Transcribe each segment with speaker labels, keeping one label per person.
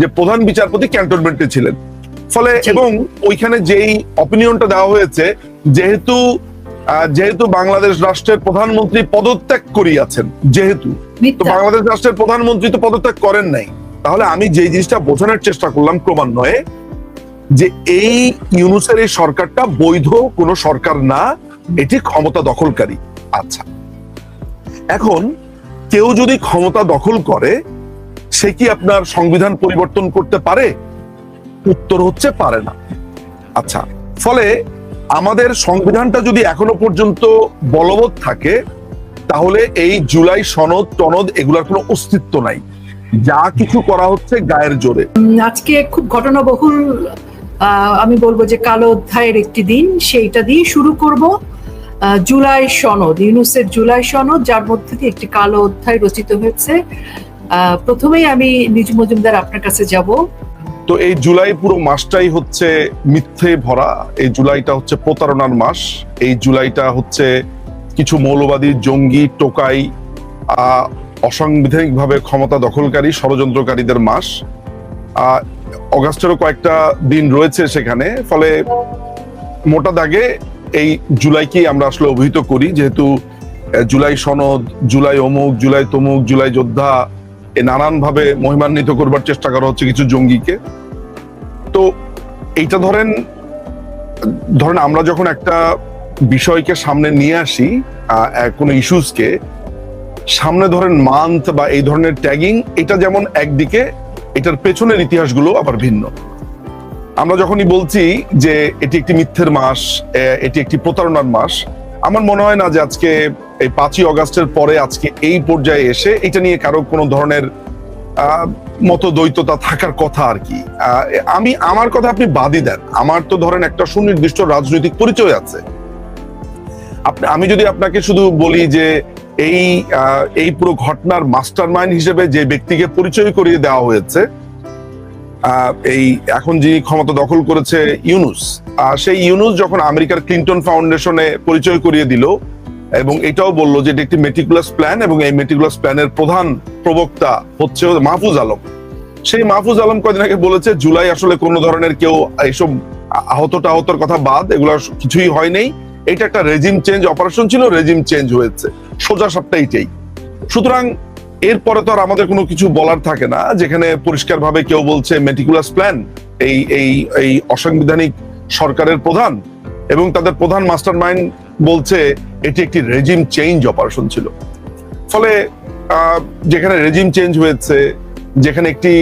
Speaker 1: যে প্রধান বিচারপতি ক্যান্টনমেন্টে ছিলেন। ফলে এবং ওইখানে যেই অপিনিয়নটা দেওয়া হয়েছে যেহেতু যেহেতু বাংলাদেশ রাষ্ট্রের প্রধানমন্ত্রী পদত্যাগ করিয়াছেন যেহেতু। তো বাংলাদেশ রাষ্ট্রের প্রধানমন্ত্রী তো পদত্যাগ করেন নাই। তাহলে আমি যে জিনিসটা বোঝানোর চেষ্টা করলাম ক্রমান্বয়ে যে এই ইউনুসের এই সরকারটা বৈধ কোনো সরকার না এটি ক্ষমতা দখলকারী। আচ্ছা। এখন কেউ যদি ক্ষমতা দখল করে সে কি আপনার সংবিধান পরিবর্তন করতে পারে? উত্তর হচ্ছে পারে না। আচ্ছা ফলে আমাদের সংবিধানটা যদি এখনও পর্যন্ত বলবৎ থাকে, তাহলে এই জুলাই সনদ, টনদ এগুলার কোনো অস্তিত্ব নাই। যা কিছু করা হচ্ছে গায়ের জোরে।
Speaker 2: আজকে খুব ঘটনাবহুল আমি বলব যে কালো অধ্যায়ের একটি দিন, সেইটা দিয়ে শুরু করব জুলাই সনদ, ইউনুসের জুলাই সনদ, যার মধ্যে একটি কালো অধ্যায় রচিত হয়েছে। প্রথমেই আমি নিজ মজুমদার আপনার কাছে যাব।
Speaker 1: তো এই জুলাই পুরো মাসটাই হচ্ছে মিথ্যে ভরা। এই জুলাইটা হচ্ছে প্রতারণার মাস। এই জুলাইটা হচ্ছে কিছু মৌলবাদী, জঙ্গি, টোকাই অসাংবিধানিকভাবে ক্ষমতা দখলকারী, ষড়যন্ত্রকারীদের মাস। অগাস্টেরও কয়েকটা দিন রয়েছে সেখানে। ফলে মোটা দাগে এই জুলাইকেই আমরা আসলে অভিহিত করি। যেহেতু জুলাই সনদ, জুলাই অমুক, জুলাই তমুক, জুলাই যোদ্ধা এ নানান ভাবে মহিমান্বিত করবার চেষ্টা করা হচ্ছে কিছু জঙ্গিকে। তো এইটা ধরেন ধরেন আমরা যখন একটা বিষয়কে সামনে নিয়ে আসি কোনো ইস্যুসকে সামনে ধরেন মান্থ বা এই ধরনের ট্যাগিং এটা যেমন একদিকে, এটার পেছনের ইতিহাসগুলো আবার ভিন্ন। আমরা যখনই বলছি যে এটি একটি মিথ্যের মাস এটি একটি প্রতারণার মাস আমার মনে হয় না যে আজকে এই পাঁচই অগাস্টের পরে আজকে এই পর্যায়ে এসে এটা নিয়ে কারও কোনো ধরনের মতো দ্বৈততা থাকার কথা আর কি। আমি, আমার কথা আপনি বাদই দেন। আমার তো ধরেন একটা সুনির্দিষ্ট রাজনৈতিক পরিচয় আছে। আমি যদি আপনাকে শুধু বলি যে এই এই পুরো ঘটনার মাস্টার মাইন্ড হিসেবে যে ব্যক্তিকে পরিচয় করিয়ে দেওয়া হয়েছে এই এখন যিনি ক্ষমতা দখল করেছে ইউনুস সেই ইউনুস যখন আমেরিকার ক্লিন্টন ফাউন্ডেশনে পরিচয় করিয়ে দিল এবং এটাও বলল যে এটি একটি মেটিকুলাস প্ল্যান এবং এই মেটিকুলাস প্ল্যানের প্রধান প্রবক্তা হচ্ছে মাহফুজ আলম। সেই মাহফুজ আলম কদিন আগে বলেছে, জুলাই আসলে কোন ধরনের কেউ এইসব আহত টাহতর কথা বাদ, এগুলো কিছুই হয় নাই। এটা একটা রেজিম চেঞ্জ অপারেশন ছিল রেজিম চেঞ্জ হয়েছে। সোজা সবটা এইটাই সুতরাং এরপরে তো আর আমাদের কোনো কিছু বলার থাকে না, যেখানে পরিষ্কারভাবে কেউ বলছে মেটিকুলাস প্ল্যান এই এই এই অসাংবিধানিক সরকারের প্রধান এবং তাদের প্রধান মাস্টার মাইন্ড বলছে এটি একটি রেজিম চেঞ্জ অপারেশন ছিল। ফলে যেখানে রেজিম চেঞ্জ হয়েছে, যেখানে একটি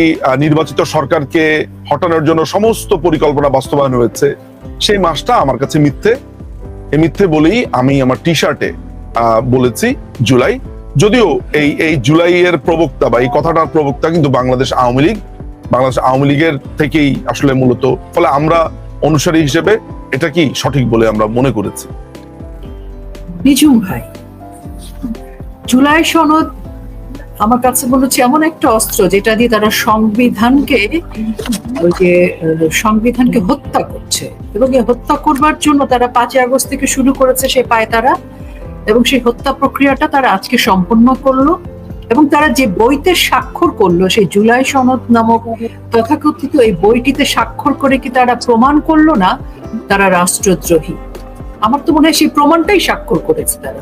Speaker 1: নির্বাচিত সরকারকে হটানোর জন্য সমস্ত পরিকল্পনা বাস্তবায়ন হয়েছে, সেই মাসটা আমার কাছে মিথ্যে। এই মিথ্যে বলেই আমি আমার টি শার্টে বলেছি, জুলাই যদিও এই এই জুলাইয়ের প্রবক্তা বা এই কথাটার প্রবক্তা কিন্তু বাংলাদেশ আওয়ামী লীগ। বাংলাদেশ আওয়ামী লীগের থেকেই আসলে মূলত। ফলে আমরা অনুসারী হিসেবে এটা কি সঠিক বলে আমরা মনে করেছি?
Speaker 2: নিজুম ভাই, জুলাই সনদ আমার কাছে মনে হচ্ছে এমন একটা অস্ত্র যেটা দিয়ে তারা সংবিধানকে, ওই যে সংবিধানকে হত্যা করছে। এবং হত্যা করবার জন্য তারা পাঁচই আগস্ট থেকে শুরু করেছে, সে পায় তারা এবং সেই হত্যা প্রক্রিয়াটা তারা আজকে সম্পন্ন করল এবং তারা যে বইতে স্বাক্ষর করল, সেই জুলাই সনদ নামক তথাকথিত এই বইটিতে স্বাক্ষর করে কি তারা প্রমাণ করল না? তারা রাষ্ট্রদ্রোহী। আমার তো মনে হয় সেই প্রমাণটাই স্বাক্ষর করেছে তারা।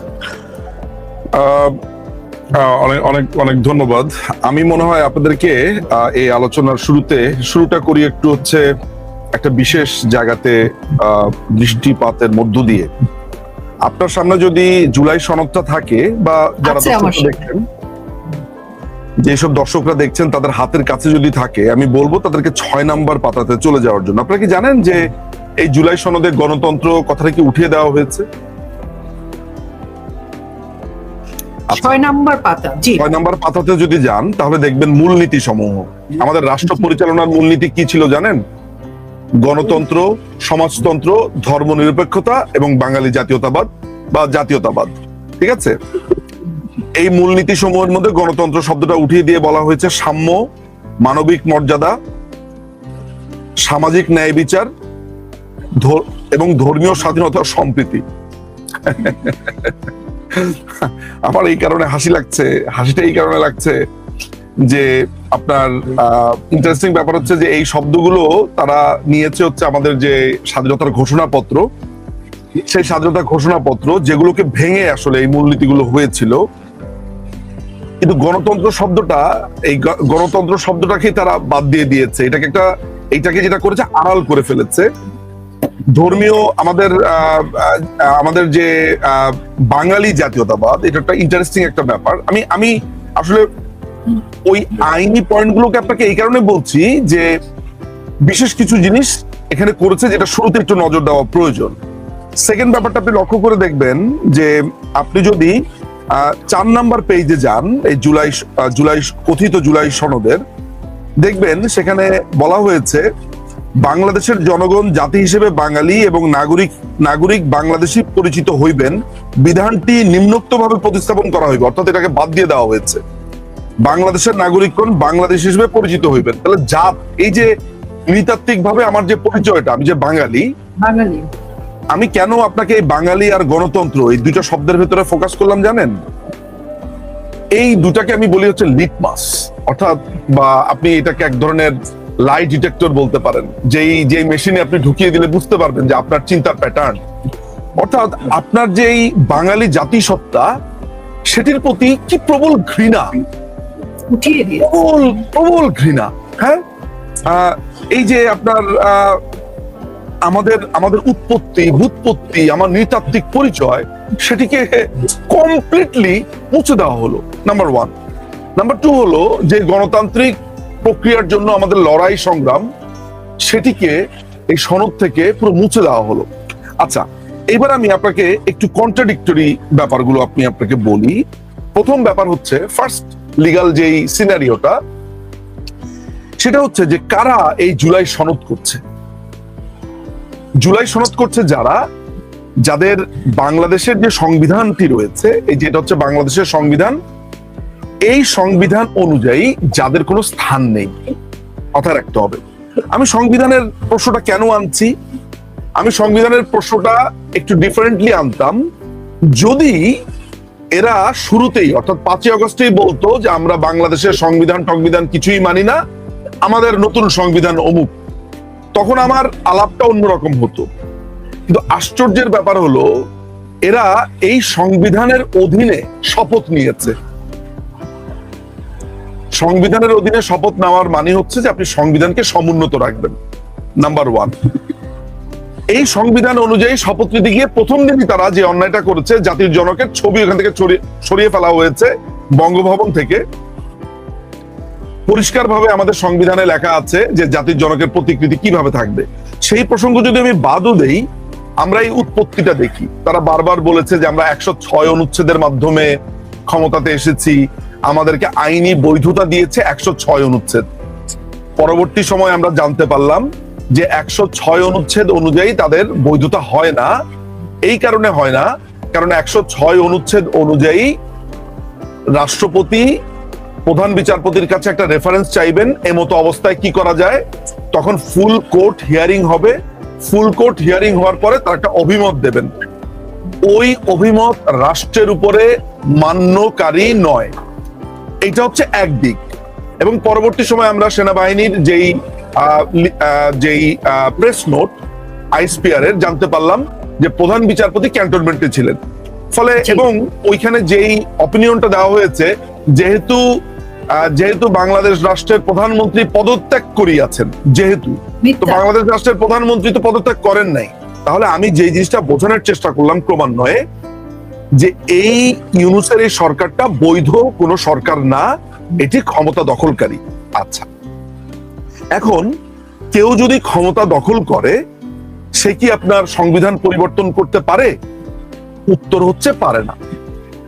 Speaker 1: অনেক অনেক অনেক ধন্যবাদ। আমি মনে হয় আপনাদেরকে এই আলোচনার শুরুতে, শুরুটা করি একটু হচ্ছে একটা বিশেষ জায়গাতে দৃষ্টিপাতের মধ্য দিয়ে। আপনার সামনে যদি জুলাই সনদটা থাকে বা যারা দেখছেন যেসব দর্শকরা দেখছেন তাদের হাতের কাছে যদি থাকে আমি বলব তাদেরকে ছয় নাম্বার পাতাতে চলে যাওয়ার জন্য। আপনারা কি জানেন যে এই জুলাই সনদে গণতন্ত্র কথাটা কি উঠিয়ে দেওয়া হয়েছে? আচ্ছা।
Speaker 2: ছয় নাম্বার পাতা জি।
Speaker 1: ছয় নাম্বার পাতাতে যদি যান তাহলে দেখবেন মূলনীতি সমূহ আমাদের রাষ্ট্র পরিচালনার মূলনীতি কি ছিল জানেন? গণতন্ত্র, সমাজতন্ত্র, ধর্মনিরপেক্ষতা এবং বাঙালি জাতীয়তাবাদ বা জাতীয়তাবাদ। ঠিক আছে? এই মূলনীতি সমূহের মধ্যে গণতন্ত্র শব্দটা উঠিয়ে দিয়ে বলা হয়েছে সাম্য, মানবিক মর্যাদা, সামাজিক ন্যায় বিচার এবং ধর্মীয় স্বাধীনতা সম্প্রীতি। আমার এই কারণে হাসি লাগছে, হাসিটা এই কারণে লাগছে যে আপনার ইন্টারেস্টিং ব্যাপার হচ্ছে যে এই শব্দগুলো তারা নিয়েছে হচ্ছে আমাদের যে স্বাধীনতার ঘোষণাপত্র। সেই স্বাধীনতা ঘোষণাপত্র যেগুলোকে ভেঙে আসলে এই মূলনীতিগুলো হয়েছিল। কিন্তু গণতন্ত্র শব্দটা, এই গণতন্ত্র শব্দটাকে তারা বাদ দিয়ে দিয়েছে। এটাকে একটা, এটাকে যেটা করেছে, আড়াল করে ফেলেছে। ধর্মীয় আমাদের আমাদের যে বাঙালি জাতীয়তাবাদ, এটা একটা ইন্টারেস্টিং একটা ব্যাপার। আমি আমি আসলে ওই আইনি পয়েন্টগুলোকে আপনাকে এই কারণে বলছি যে বিশেষ কিছু জিনিস এখানে করেছে যেটা শুরুতে একটু নজর দেওয়া প্রয়োজন। সেকেন্ড ব্যাপারটা আপনি লক্ষ্য করে দেখবেন যে আপনি যদি চার নাম্বার পেজে যান, এই জুলাই জুলাই, কথিত জুলাই সনদের, দেখবেন সেখানে বলা হয়েছে, বাংলাদেশের জনগণ জাতি হিসেবে বাঙালি এবং নাগরিক নাগরিক বাংলাদেশি পরিচিত হইবেন, বিধানটি নিম্নোক্তভাবে প্রতিস্থাপন করা হইবে, অর্থাৎ এটাকে বাদ দিয়ে দেওয়া হয়েছে। বাংলাদেশের নাগরিকগণ বাংলাদেশ হিসেবে পরিচিত হইবেন। তাহলে জাত এই যে নৃতাত্ত্বিক ভাবে আমার যে পরিচয়টা আমি যে বাঙালি
Speaker 2: বাঙালি।
Speaker 1: আমি কেন আপনাকে এই বাঙালি আর গণতন্ত্র এই দুইটা শব্দের ভেতরে ফোকাস করলাম জানেন? এই দুটাকে আমি বলি হচ্ছে লিটমাস অর্থাৎ বা আপনি এটাকে এক ধরনের লাই ডিটেক্টর বলতে পারেন যেই যে মেশিনে আপনি ঢুকিয়ে দিলে বুঝতে পারবেন যে আপনার চিন্তার প্যাটার্ন অর্থাৎ আপনার যেই বাঙালি জাতিসত্তা সেটির প্রতি কি প্রবল ঘৃণা?
Speaker 2: উঠিয়ে
Speaker 1: প্রবল প্রবল ঘৃণা হ্যাঁ? এই যে আপনার আমাদের আমাদের উৎপত্তি, ভূতপত্তি, আমার নৃতাত্ত্বিক পরিচয়, সেটিকে কমপ্লিটলি মুছে দেওয়া হলো নাম্বার ওয়ান নাম্বার টু হলো যে গণতান্ত্রিক প্রক্রিয়ার জন্য আমাদের লড়াই সংগ্রাম, সেটিকে এই সনদ থেকে পুরো মুছে দেওয়া হলো। আচ্ছা এবার আমি আপনাকে একটু কন্ট্রাডিক্টরি ব্যাপারগুলো আপনি আপনাকে বলি। প্রথম ব্যাপার হচ্ছে ফার্স্ট লিগাল যেই সিনারিওটা সেটা হচ্ছে যে কারা এই জুলাই সনদ করছে? জুলাই সনদ করছে যারা, যাদের বাংলাদেশের যে সংবিধানটি রয়েছে, এই যেটা হচ্ছে বাংলাদেশের সংবিধান, এই সংবিধান অনুযায়ী যাদের কোনো স্থান নেই কথা রাখতে হবে। আমি সংবিধানের প্রশ্নটা কেন আনছি? আমি সংবিধানের প্রশ্নটা একটু ডিফারেন্টলি আনতাম। যদি এরা শুরুতেই, অর্থাৎ পাঁচই আগস্টেই বলতো যে আমরা বাংলাদেশের সংবিধান সংবিধান কিছুই মানি না, আমাদের নতুন সংবিধান অমুক। তখন আমার আলাপটা অন্যরকম হতো। কিন্তু আশ্চর্যের ব্যাপার হলো, এরা এই সংবিধানের অধীনে শপথ নিয়েছে। সংবিধানের অধীনে শপথ নেওয়ার মানে হচ্ছে যে আপনি সংবিধানকে সমুন্নত রাখবেন নাম্বার ওয়ান এই সংবিধান অনুযায়ী শপথ নিতে গিয়ে প্রথম দিনই তারা যে অন্যায়টা করেছে, জাতির জনকের ছবি এখান থেকে সরিয়ে ফেলা হয়েছে বঙ্গভবন থেকে। পরিষ্কারভাবে আমাদের সংবিধানে লেখা আছে যে জাতির জনকের প্রতিকৃতি কীভাবে থাকবে। সেই প্রসঙ্গ যদি আমি বাদও দেই, আমরা এই উৎপত্তিটা দেখি। তারা বারবার বলেছে যে আমরা একশো ছয় অনুচ্ছেদের মাধ্যমে ক্ষমতাতে এসেছি, আমাদেরকে আইনি বৈধতা দিয়েছে একশো ছয় অনুচ্ছেদ। পরবর্তী সময় আমরা জানতে পারলাম যে একশো ছয় অনুচ্ছেদ অনুযায়ী তাদের বৈধতা হয় না। এই কারণে হয় না, কারণ একশো ছয় অনুচ্ছেদ অনুযায়ী রাষ্ট্রপতি, প্রধান বিচারপতির কাছে একটা রেফারেন্স চাইবেন, এমতো অবস্থায় কি করা যায়। তখন ফুল কোর্ট হিয়ারিং হবে। ফুল কোর্ট হিয়ারিং হওয়ার পরে তার একটা অভিমত দেবেন। ওই অভিমত রাষ্ট্রের উপরে মান্যকারী নয়। এটা হচ্ছে একদিক এবং পরবর্তী সময় আমরা সেনাবাহিনীর যেই যেই প্রেস নোট আইসপিআর এর জানতে পারলাম যে প্রধান বিচারপতি ক্যান্টনমেন্টে ছিলেন। ফলে এবং ওইখানে যেই অপিনিয়নটা দেওয়া হয়েছে যেহেতু যেহেতু বাংলাদেশ রাষ্ট্রের প্রধানমন্ত্রী পদত্যাগ করিয়াছেন যেহেতু তো বাংলাদেশ রাষ্ট্রের প্রধানমন্ত্রী তো পদত্যাগ করেন নাই। তাহলে আমি যে জিনিসটা বোঝানোর চেষ্টা করলাম ক্রমান্বয়ে যে এই ইউনুসের এই সরকারটা বৈধ কোনো সরকার না এটি ক্ষমতা দখলকারী। আচ্ছা। এখন কেউ যদি ক্ষমতা দখল করে, সে কি আপনার সংবিধান পরিবর্তন করতে পারে? উত্তর হচ্ছে পারে না।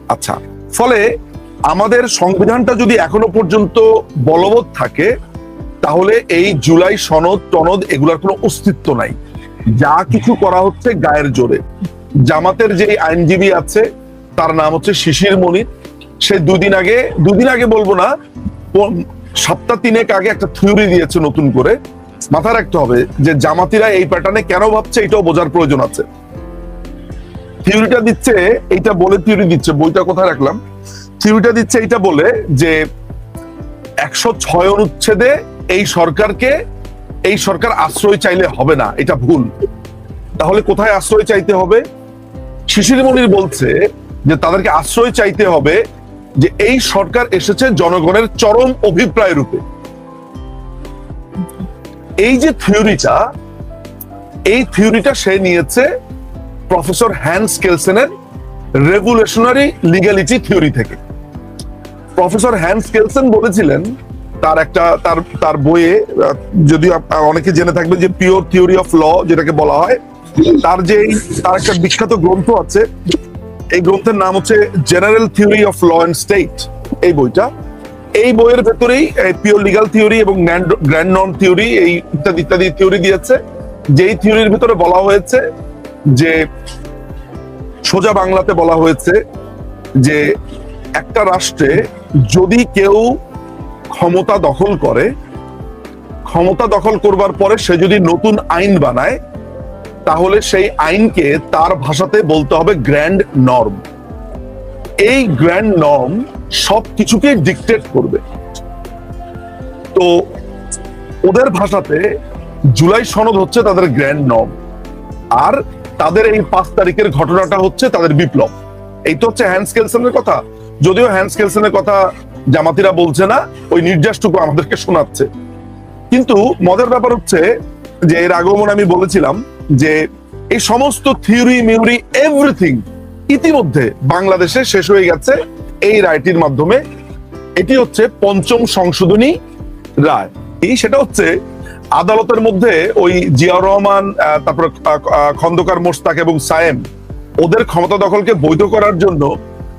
Speaker 1: আচ্ছা ফলে আমাদের সংবিধানটা যদি এখনও পর্যন্ত বলবৎ থাকে, তাহলে এই জুলাই সনদ, টনদ এগুলার কোনো অস্তিত্ব নাই। যা কিছু করা হচ্ছে গায়ের জোরে। জামাতের যে আইনজীবী আছে, তার নাম হচ্ছে শিশির মনির। সে দুদিন আগে দুদিন আগে বলব না সপ্তাহ তিনেক আগে একটা থিওরি দিয়েছে নতুন করে। মাথায় রাখতে হবে যে জামাতিরা এই প্যাটার্নে কেন ভাবছে এটাও বোঝার প্রয়োজন আছে। থিওরিটা দিচ্ছে, এইটা বলে থিওরি দিচ্ছে, বইটা কোথায় রাখলাম? থিওরিটা দিচ্ছে, এইটা বলে যে একশো ছয় অনুচ্ছেদে এই সরকারকে, এই সরকার আশ্রয় চাইলে হবে না, এটা ভুল। তাহলে কোথায় আশ্রয় চাইতে হবে? শিশির মনির বলছে যে তাদেরকে আশ্রয় চাইতে হবে যে এই সরকার এসেছে জনগণের চরম অভিপ্রায় রূপে। এই যে থিওরিটা, এই থিওরিটা সে নিয়েছে প্রফেসর হ্যান্স কেলসেনের রেভুলেশনারি লিগ্যালিটি থিওরি থেকে। প্রফেসর হ্যান্স কেলসেন বলেছিলেন, তার একটা, তার তার বইয়ে, যদিও অনেকে জেনে থাকবেন যে পিওর থিওরি অফ ল, যেটাকে বলা হয়, তার যে তার একটা বিখ্যাত গ্রন্থ আছে এই গ্রন্থের নাম হচ্ছে general theory of law and state এই বইটা। এই বইয়ের ভেতরেই পিওর লিগাল থিওরি এবং গ্র্যান্ড নর্ম থিওরি এই ইত্যাদি ইত্যাদি থিওরি দিয়েছে। যেই থিওরির ভিতরে বলা হয়েছে যে, সোজা বাংলাতে বলা হয়েছে যে, একটা রাষ্ট্রে যদি কেউ ক্ষমতা দখল করে, ক্ষমতা দখল করবার পরে সে যদি নতুন আইন বানায় তাহলে সেই আইনকে তার ভাষাতে বলতে হবে গ্র্যান্ড নর্ম। এই গ্র্যান্ড নর্ম সবকিছুকে ডিকটেট করবে। তো ওদের ভাষাতে জুলাই সনদ হচ্ছে তাদের গ্র্যান্ড নর্ম। আর তাদের এই পাঁচ তারিখের ঘটনাটা হচ্ছে তাদের বিপ্লব। এই তো হচ্ছে হ্যান্স কেলসনের কথা। যদিও হ্যান্স কেলসনের কথা জামাতিরা বলছে না, ওই নির্যাসটুকু আমাদেরকে শোনাচ্ছে। কিন্তু মজার ব্যাপার হচ্ছে যে এর আগমন আমি বলেছিলাম যে এই সমস্ত থিওরি, মিউরি, এভরিথিং ইতিমধ্যে বাংলাদেশে শেষ হয়ে গেছে এই রায়টির মাধ্যমে। এটি হচ্ছে পঞ্চম সংশোধনী রায়। এই সেটা হচ্ছে আদালতের মধ্যে ওই জিয়াউর রহমান তারপর খন্দকার মোশতাক এবং সায়েম, ওদের ক্ষমতা দখলকে বৈধ করার জন্য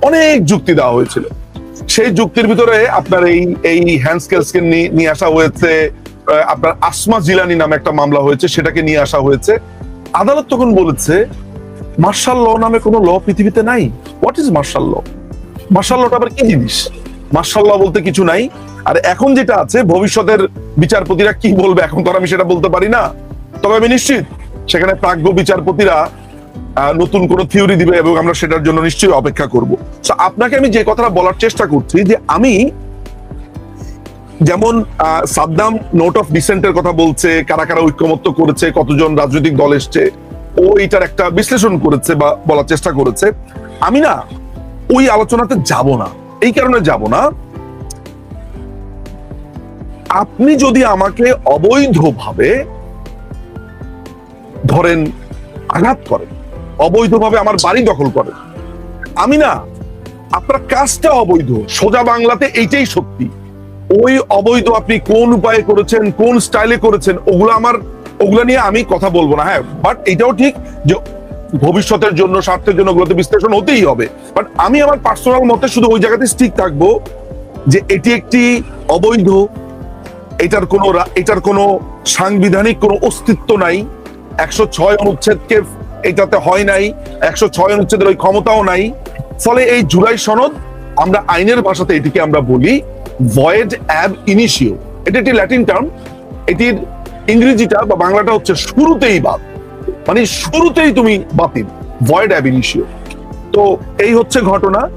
Speaker 1: অনেক যুক্তি দেওয়া হয়েছিল। সেই যুক্তির ভিতরে আপনার এই এই হ্যান্ডস্কেলসকে নিয়ে আসা হয়েছে আপনার আসমা জিলানি নামে একটা মামলা হয়েছে, সেটাকে নিয়ে আসা হয়েছে। আদালত তখন বলেছে, মার্শাল ল নামে কোনো ল পৃথিবীতে নাই। What is martial law? Martial লটা আবার কি জিনিস? মার্শাল ল বলতে কিছু নাই। আর এখন যেটা আছে, ভবিষ্যতের বিচারপতিরা কি বলবে? এখন তো আমি সেটা বলতে পারি না। তবে আমি নিশ্চিত, সেখানে প্রাজ্ঞ বিচারপতিরা নতুন কোন থিওরি দিবে এবং আমরা সেটার জন্য নিশ্চয়ই অপেক্ষা করব। আপনাকে আমি যে কথাটা বলার চেষ্টা করছি যে আমি যেমন সাদ্দাম নোট অফ ডিসেন্টের কথা বলছে, কারা কারা ঐক্যমত্য করেছে, কতজন রাজনৈতিক দল এসছে, ও এটার একটা বিশ্লেষণ করেছে বা বলার চেষ্টা করেছে। আমি না ওই আলোচনাতে যাব না। এই কারণে যাব না। আপনি যদি আমাকে অবৈধভাবে ধরেন আঘাত করেন, অবৈধভাবে আমার বাড়ি দখল করেন, আমি না আপনার কাজটা অবৈধ, সোজা বাংলাতে এইটাই সত্যি। ওই অবৈধ আপনি কোন উপায়ে করেছেন, কোন স্টাইলে করেছেন, ওগুলো আমার, ওগুলো নিয়ে আমি কথা বলব না হ্যাঁ? বাট এটাও ঠিক যে ভবিষ্যতের জন্য, স্বার্থের জন্য ওগুলোতে বিশ্লেষণ হতেই হবে। বাট আমি আমার পার্সোনাল মতে শুধু ওই জায়গাতে স্টিক থাকব যে এটি একটি অবৈধ, এটার কোনো এটার কোনো সাংবিধানিক কোনো অস্তিত্ব নাই, একশো ছয় অনুচ্ছেদকে এটাতে হয় নাই, একশো ছয় অনুচ্ছেদের ওই ক্ষমতাও নাই। ফলে এই জুলাই সনদ আমরা আইনের ভাষাতে এটিকে আমরা বলি ভয়েড অ্যাব ইনিশিও এটা একটি ল্যাটিন টার্ম এটির ইংরেজিটা বা বাংলাটা হচ্ছে শুরুতেই বাদ। মানে শুরুতেই তুমি বাতিল। ভয়েড অ্যাব ইনিশিও তো এই হচ্ছে ঘটনা।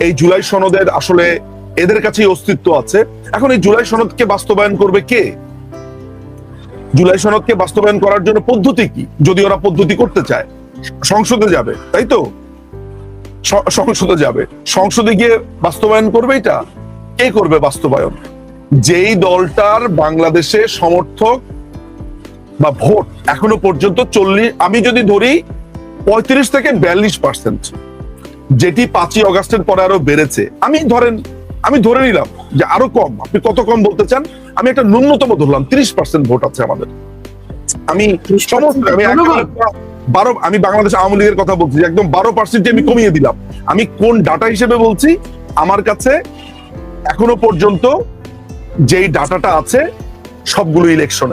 Speaker 1: এই জুলাই সনদের আসলে এদের কাছেই অস্তিত্ব আছে। এখন এই জুলাই সনদকে বাস্তবায়ন করবে কে? জুলাই সনদকে বাস্তবায়ন করার জন্য পদ্ধতি কি? যদি ওরা পদ্ধতি করতে চায়, সংসদে যাবে, তাই তো? সংসদে যাবে। সংসদে গিয়ে বাস্তবায়ন করবে এটা? কে করবে বাস্তবায়ন? যেই দলটার বাংলাদেশে সমর্থক বা ভোট এখনও পর্যন্ত চল্লিশ আমি যদি ধরি পঁয়ত্রিশ থেকে বিয়াল্লিশ পার্সেন্ট যেটি পাঁচই অগাস্টের পরে আরও বেড়েছে। আমি ধরেন আমি ধরে নিলাম যে আরও কম আপনি কত কম বলতে চান? আমি একটা ন্যূনতম ধরলাম তিরিশ পার্সেন্ট ভোট আছে আমাদের। আমি সমস্ত আমি বারো আমি বাংলাদেশ আওয়ামী লীগের কথা বলছি একদম বারো পার্সেন্ট আমি কমিয়ে দিলাম। আমি কোন ডাটা হিসেবে বলছি? আমার কাছে এখনও পর্যন্ত যেই ডাটাটা আছে সবগুলো ইলেকশন